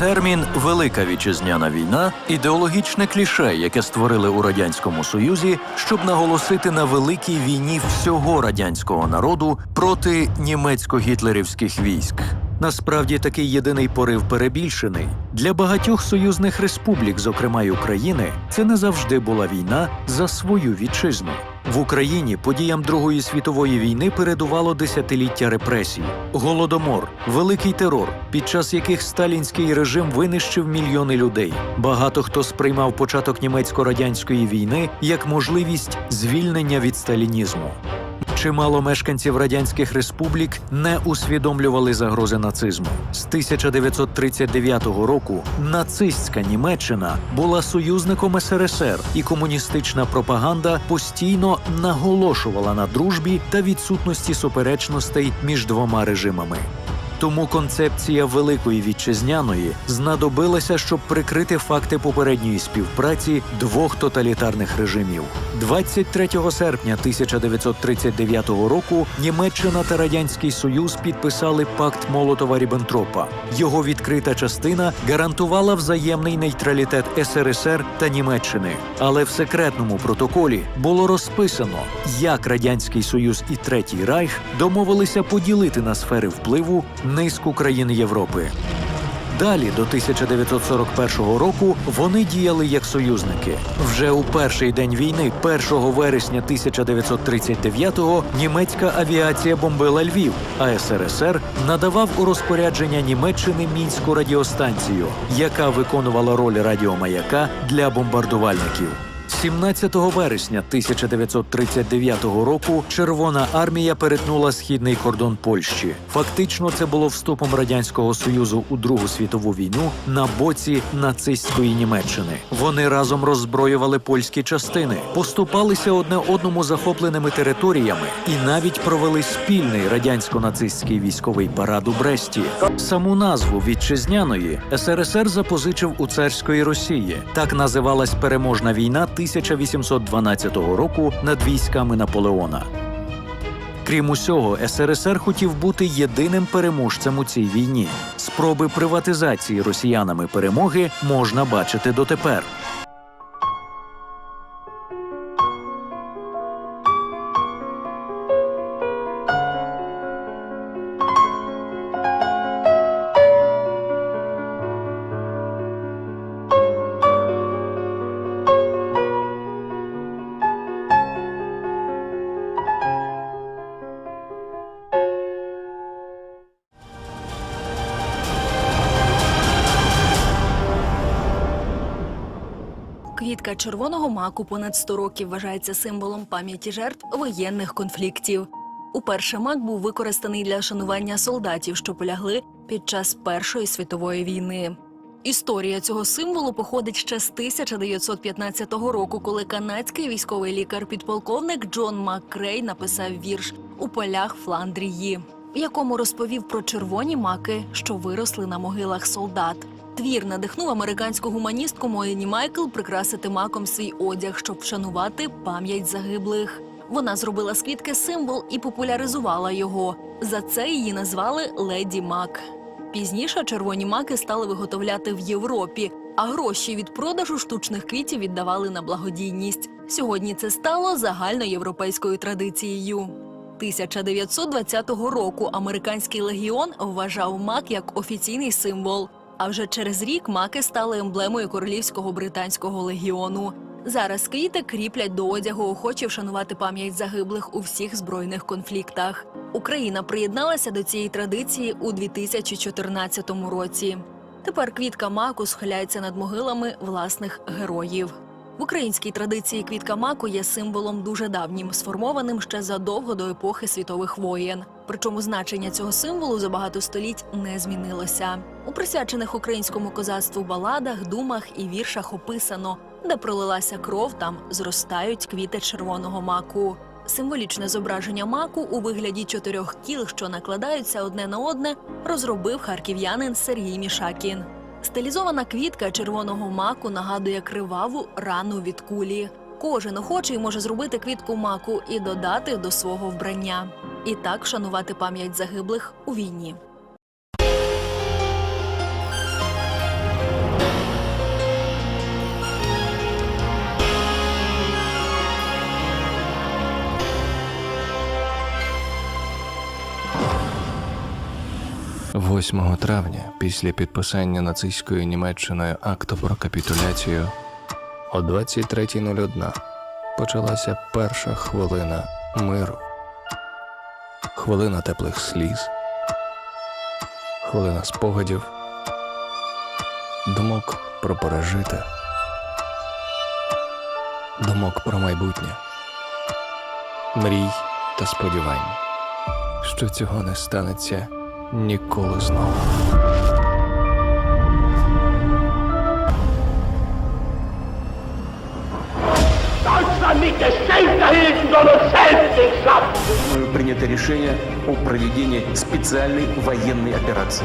Термін Велика вітчизняна війна ідеологічне кліше, яке створили у радянському союзі, щоб наголосити на великій війні всього радянського народу проти німецько-гітлерівських військ. Насправді такий єдиний порив перебільшений для багатьох союзних республік, зокрема й України, це не завжди була війна за свою вітчизну. В Україні подіям Другої світової війни передувало десятиліття репресій, голодомор, великий терор, під час яких сталінський режим винищив мільйони людей. Багато хто сприймав початок німецько-радянської війни як можливість звільнення від сталінізму. Чимало мешканців радянських республік не усвідомлювали загрози нацизму. З 1939 року нацистська Німеччина була союзником СРСР, і комуністична пропаганда постійно наголошувала на дружбі та відсутності суперечностей між двома режимами. Тому концепція великої вітчизняної знадобилася, щоб прикрити факти попередньої співпраці двох тоталітарних режимів. 23 серпня 1939 року Німеччина та Радянський Союз підписали пакт Молотова Ріббентропа. Його відкрита частина гарантувала взаємний нейтралітет СРСР та Німеччини. Але в секретному протоколі було розписано, як Радянський Союз і Третій Райх домовилися поділити на сфери впливу низку країн Європи. Далі, до 1941 року, вони діяли як союзники. Вже у перший день війни, 1 вересня 1939-го, німецька авіація бомбила Львів, а СРСР надавав у розпорядження Німеччини мінську радіостанцію, яка виконувала роль радіомаяка для бомбардувальників. 17 вересня 1939 року Червона армія перетнула східний кордон Польщі. Фактично, це було вступом радянського союзу у Другу світову війну на боці нацистської Німеччини. Вони разом роззброювали польські частини, поступалися одне одному захопленими територіями і навіть провели спільний радянсько-нацистський військовий парад у Бресті. Саму назву вітчизняної СРСР запозичив у царської Росії. Так називалась переможна війна 1812 року над військами Наполеона. Крім усього, СРСР хотів бути єдиним переможцем у цій війні. Спроби приватизації росіянами перемоги можна бачити дотепер. Квітка червоного маку понад 100 років вважається символом пам'яті жертв воєнних конфліктів. Уперше мак був використаний для шанування солдатів, що полягли під час Першої світової війни. Історія цього символу походить ще з 1915 року, коли канадський військовий лікар підполковник Джон Маккрей написав вірш у полях Фландрії, в якому розповів про червоні маки, що виросли на могилах солдат. Твір надихнув американську гуманістку Моїні Майкл прикрасити маком свій одяг, щоб вшанувати пам'ять загиблих. Вона зробила з квітки символ і популяризувала його. За це її назвали Леді Мак. Пізніше червоні маки стали виготовляти в Європі, а гроші від продажу штучних квітів віддавали на благодійність. Сьогодні це стало загальноєвропейською традицією. 1920 року американський легіон вважав мак як офіційний символ. А вже через рік маки стали емблемою королівського британського легіону. Зараз квіти кріплять до одягу, охочі вшанувати пам'ять загиблих у всіх збройних конфліктах. Україна приєдналася до цієї традиції у 2014 році. Тепер квітка маку схиляється над могилами власних героїв. В українській традиції квітка маку є символом дуже давнім, сформованим ще задовго до епохи світових воєн. Причому значення цього символу за багато століть не змінилося. У присвячених українському козацтву баладах, думах і віршах описано, де пролилася кров, там зростають квіти червоного маку. Символічне зображення маку у вигляді чотирьох кіл, що накладаються одне на одне, розробив харків'янин Сергій Мішакін. Стилізована квітка червоного маку нагадує криваву рану від кулі. Кожен охочий може зробити квітку маку і додати до свого вбрання. І так шанувати пам'ять загиблих у війні. Восьмого травня, після підписання нацистською Німеччиною акту про капітуляцію о 23.01 почалася перша хвилина миру. Хвилина теплих сліз, хвилина спогадів, думок про пережите, думок про майбутнє, мрій та сподівань, що цього не станеться ніколи знову. Принято решение о проведении специальной военной операции.